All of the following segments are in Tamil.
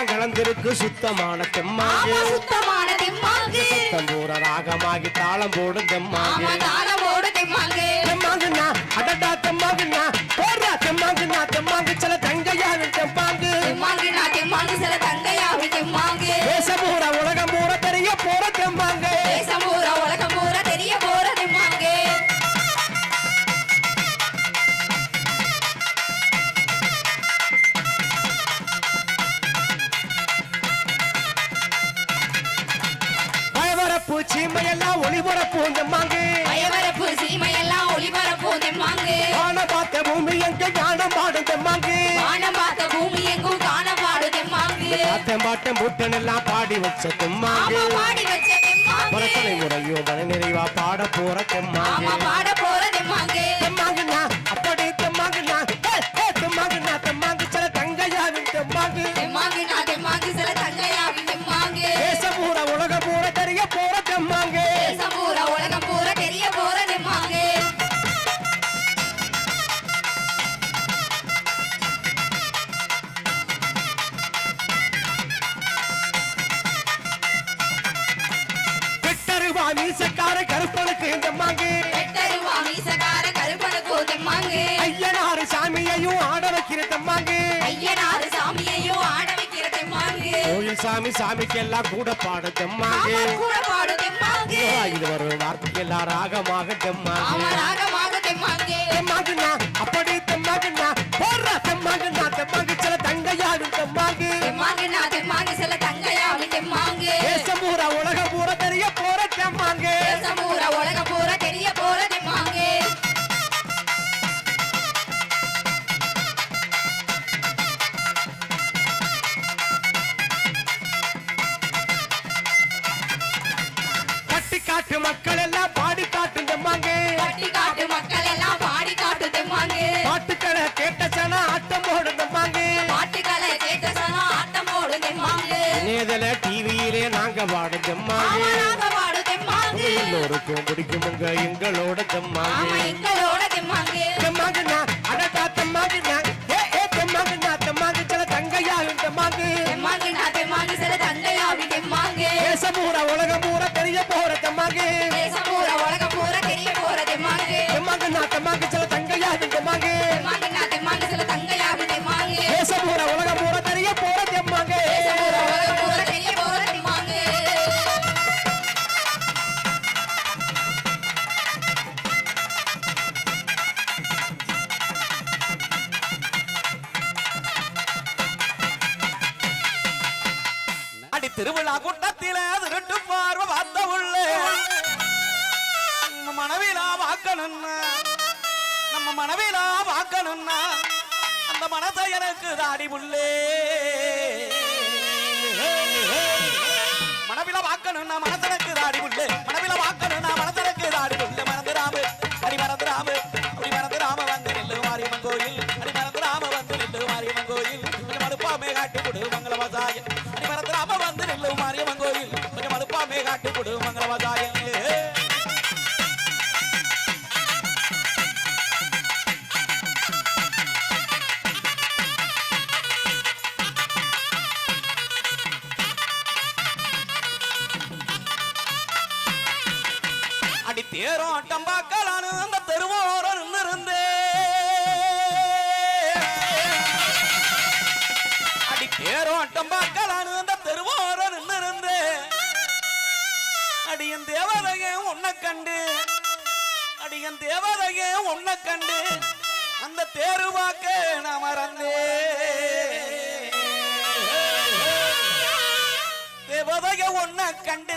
எல்லாம் கலந்திருக்கு சுத்தமான தெம்மாங்கு. சுத்தமான தெம்மாங்கு. தம்பூர ராகமாகி தாளம் போடும் தெம்மாங்கு. ஒளிபரப்பு தெம்மாங்கு பயவரப்பு சீமையெல்லாம் ஒளிபரப்பு தெம்மாங்கு. காண பார்த்த பூமி எங்க ஞானம் பாடும் தெம்மாங்கு. வானம் பார்த்த பூமி எங்கும் காண பாடு தெம்மாங்கு. பாட்டம் பாட்டம் பூட்டன் எல்லாம் பாடி வச்ச தெம்மாங்கு. பாடி வச்ச தெம்மாங்கு. பரத்தனை முறையோ மன நிறைவா பாட போற தெம்மாங்கு. பாட கோயில் சாமி சாமிக்கெல்லாம் கூட பாட தெம்மாங்கு. இது ராகமாக தெம்மாங்கு. ஆமா ராகமாக தெம்மாங்கு. நேதல டிவியிலே நாங்க பாடும் தெம்மாங்கு எல்லோருக்கும் பிடிக்குமுங்க எங்களோட தெம்மாங்கு தெம்மாங்குண்ணா அடடா தெம்மாங்குண்ணா திருவிழா கூட்டத்தில திருட்டு பார்வை பார்த்த உள்ளே நம்ம மனைவிலா வாக்கணும்னா நம்ம மனைவிலா வாக்கணும்னா அந்த மனதை எனக்கு தாடி உள்ளே மனவில வாக்கணும்னா மனசனுக்கு தாடி உள்ளே மனவில வாக்கணும்னா மனசனுக்கு தாடி உள்ளே மறந்துடாம. அடி மறந்துடாம. மடுப்பாமே காட்டி கொடு மங்களவாசாயம் அடி தேரோட்டம் ஆட்டம் பார்க்கலான்னு அந்த தெருவோரம் இருந்தே அடி தேரோட்டம் பார்க்க அடியன் தேவதையே உன்னை கண்டு. அடியன் தேவதையே உன்னை கண்டு. அந்த தேருவாக்க நான் மறந்தே தேவதைய ஒன்ன கண்டு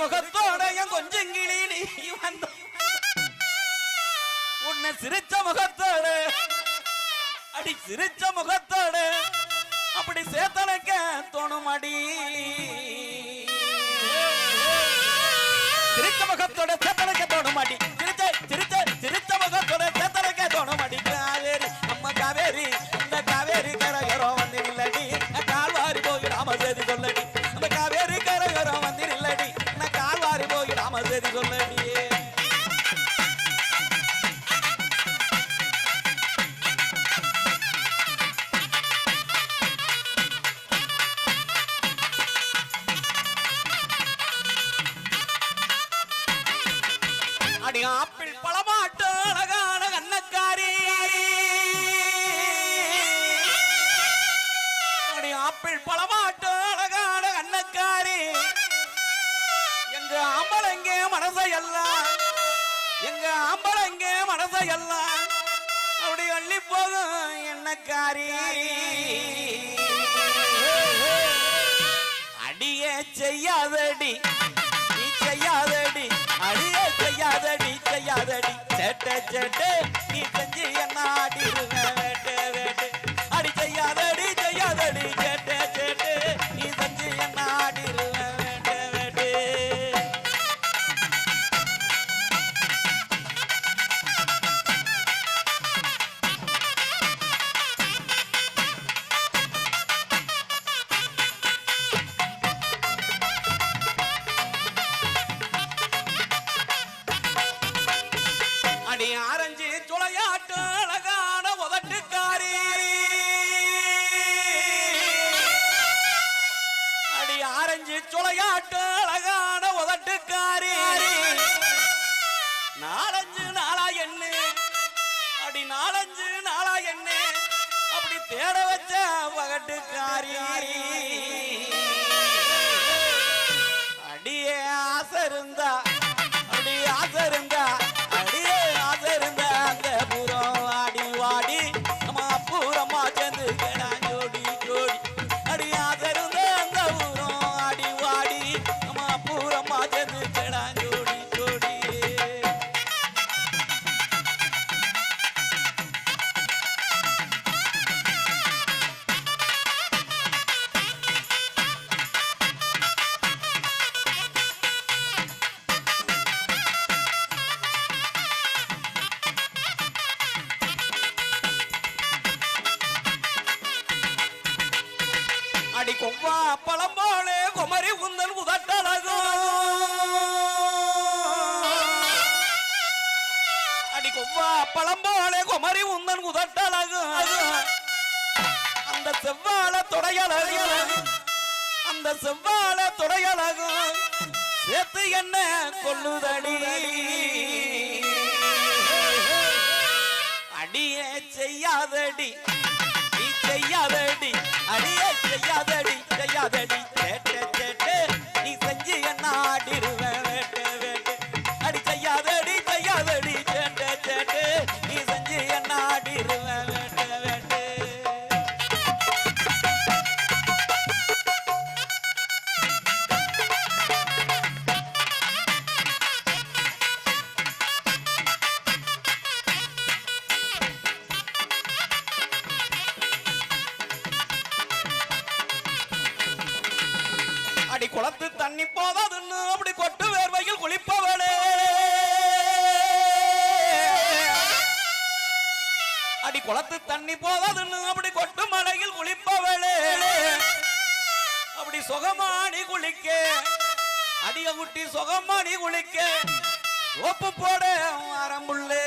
முகத்தோட என் கொஞ்சம் கிளி நீயும் வந்த உன்னை சிரிச்ச முகத்தோட அடி சிரிச்ச முகத்தோட அப்படி சேத்தனைக்க தோணுமடி சிரிச்ச முகத்தோட சேத்தனைக்க தோணுமடி சிரிச்ச சிரிச்ச சிரிச்ச முகத்தோட சேத்தனைக்க தோணும் அடி அடி ஆப்பிள் பழமாட்டு அழகான கண்ணக்காரி அடி ஆப்பிள் பழமாட்டு அழகான கண்ணக்காரி எங்க ஆம்பளைங்க மனசையெல்லாம் எங்க ஆம்பளைங்க மனசையெல்லாம் அப்படி அள்ளி போகும் எண்ணக்காரி. அடியே செய்யாதடி. சேட்ட சேட்டு நீ செஞ்சு என்ன ஆடிருங்க தேட வச்ச வகட்டுக்காரி அடியே கொவ்வா பழம் போலே குமரி உந்தன் உதட்டழகும் அடி கொவ்வா பழம் போலே குமரி உந்தன் உதட்டழகும் அந்த செவ்வாழ தொடையழகும் அந்த செவ்வாழ தொடையழகும் சேர்த்து என்ன கொள்ளுதடி அடியே செய்யாதடி. செய்யாதடி அடியே செய்யாதடி செய்யாதடி. குளத்து தண்ணி போதாதுன்னு அப்படி கொட்டு வேர்வையில் குளிப்பவளே. அடி குளத்து தண்ணி போதாதுன்னு அப்படி கொட்டு மலையில் குளிப்பவளே. அப்படி சுகமானி குளிக்க. அடிய குட்டி சுகமானி குளிக்க. ஒப்பு போட அரம்புள்ளே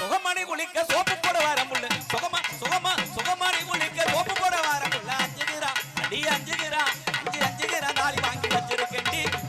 சுகமணி குளிக்க சோப்பு போட வரமுள்ள சுகமா சுகமா சுகமணி குளிக்க சோப்பு போட வாரம் அஞ்சுகிறான் அஞ்சு அஞ்சுகிறான் நாளி வாங்கி வச்சிருக்கேன்